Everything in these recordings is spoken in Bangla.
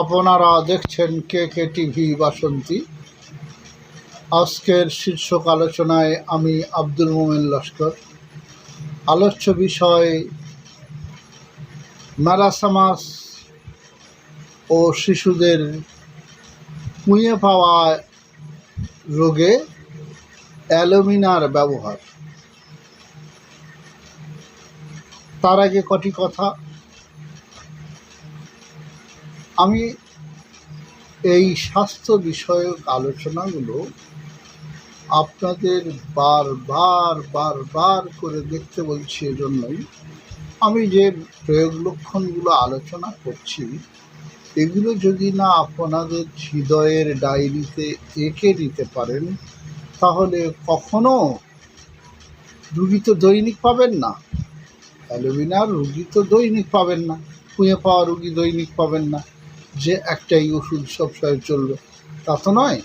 আপনারা দেখছেন কে কে টিভি বাসন্তী। আজকের শীর্ষক আলোচনায় আমি আব্দুল মোমেন লস্কর। আলোচ্য বিষয় ম্যারাসামাস ও শিশুদের মুয়ে পাওয়া রোগে অ্যালুমিনার ব্যবহার। তার আগে কটি কথা। আমি এই স্বাস্থ্য বিষয়ক আলোচনাগুলো আপনাদের বারবার বারবার করে দেখতে বলছি এজন্যই। আমি যে প্রয়োগ লক্ষণগুলো আলোচনা করছি, এগুলো যদি না আপনাদের হৃদয়ের ডায়েরিতে এঁকে দিতে পারেন, তাহলে কখনো রুগী তো দৈনিক পাবেন না। অ্যালোমিনার রুগী তো দৈনিক পাবেন না। পুঁয়ে পাওয়া রুগী দৈনিক পাবেন না। যে একটাই ওষুধ সবসময় চলবে। তা তো নয়।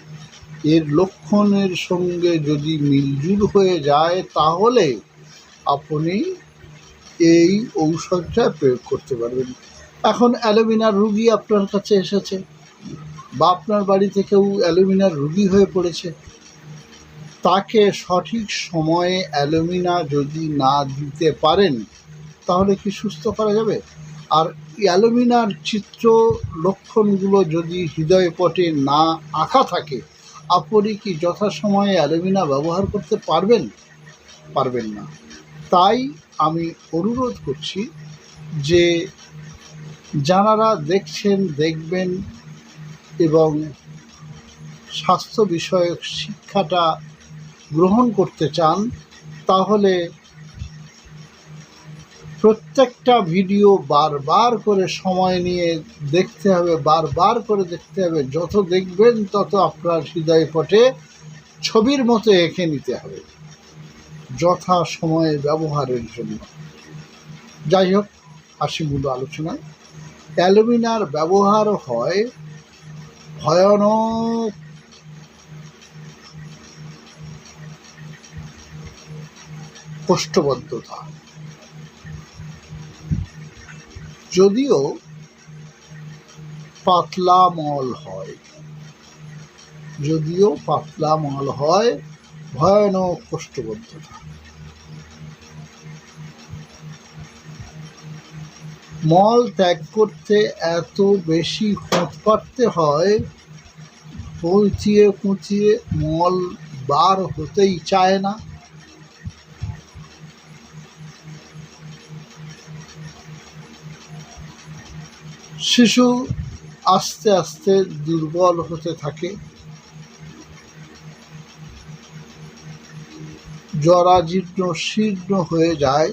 এর লক্ষণের সঙ্গে যদি মিলজুল হয়ে যায়, তাহলে আপনি এই ঔষধটা প্রয়োগ করতে পারবেন। এখন অ্যালুমিনার রুগী আপনার কাছে এসেছে বা আপনার বাড়িতে কেউ অ্যালুমিনার রুগী হয়ে পড়েছে। তাকে সঠিক সময়ে অ্যালুমিনা যদি না দিতে পারেন, তাহলে কি সুস্থ করা যাবে? আর অ্যালুমিনার চিত্র লক্ষণগুলো যদি হৃদয় পটে না আঁকা থাকে, আপনি কি যথাসময়ে অ্যালুমিনা ব্যবহার করতে পারবেন? পারবেন না। তাই আমি অনুরোধ করছি যে যারা দেখছেন, দেখবেন এবং স্বাস্থ্য বিষয়ক শিক্ষাটা গ্রহণ করতে চান, তাহলে প্রত্যেকটা ভিডিও বারবার করে সময় নিয়ে দেখতে হবে, বারবার করে দেখতে হবে। যত দেখবেন, তত আপনার হৃদয় পটে ছবির মতো এঁকে নিতে হবে। যথা সময়ে ব্যবহারের জন্য। যাই হোক, আসি মূল আলোচনায়। অ্যালুমিনার ব্যবহার হয় ভয়ানক। কোষ্ঠবদ্ধতা। যদিও পাতলা মল হয়। যদিও পাতলা মল হয়, ভয়ানক কোষ্ঠবদ্ধতা মল ত্যাগ করতে এত বেশি খোঁজ পাড়তে হয় পৌঁছিয়ে কুঁচিয়ে মল বার হতেই চায় না। শিশু আস্তে আস্তে দুর্বল হতে থাকে। জরাজীর্ণ শীর্ণ হয়ে যায়,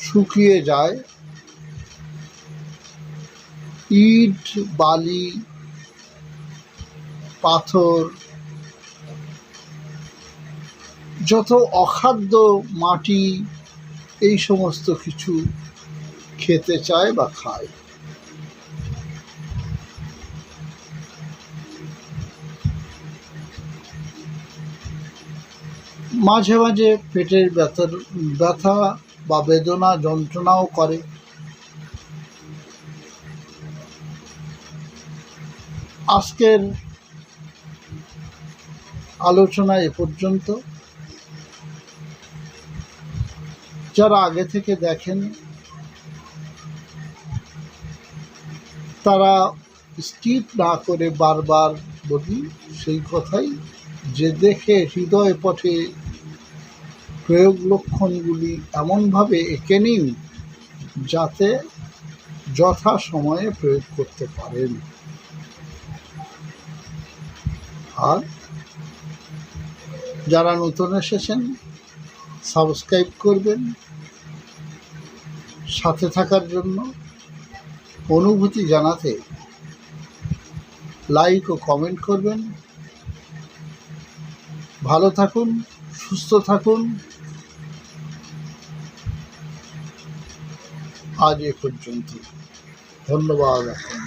শুকিয়ে যায়। ইট, বালি, পাথর, যত অখাদ্য মাটি, এই সমস্ত কিছু খেতে চায় বা খায়। মাঝে মাঝে পেটের ব্যথার, ব্যথা বা বেদনা, যন্ত্রণাও করে। আজকের আলোচনা এ পর্যন্ত। যারা আগে থেকে দেখেন তারা স্কিপ না করে বারবার বলি সেই কথাই, যে দেখে হৃদয় পথে প্রয়োগ লক্ষণগুলি এমনভাবে এঁকে নিন যাতে যথা সময়ে প্রয়োগ করতে পারেন। আর যারা নতুন এসেছেন, সাবস্ক্রাইব করবেন, সাথে থাকার জন্য অনুভূতি জানাতে লাইক ও কমেন্ট করবেন। ভালো থাকুন, সুস্থ থাকুন। আজ এ পর্যন্ত। ধন্যবাদ এখন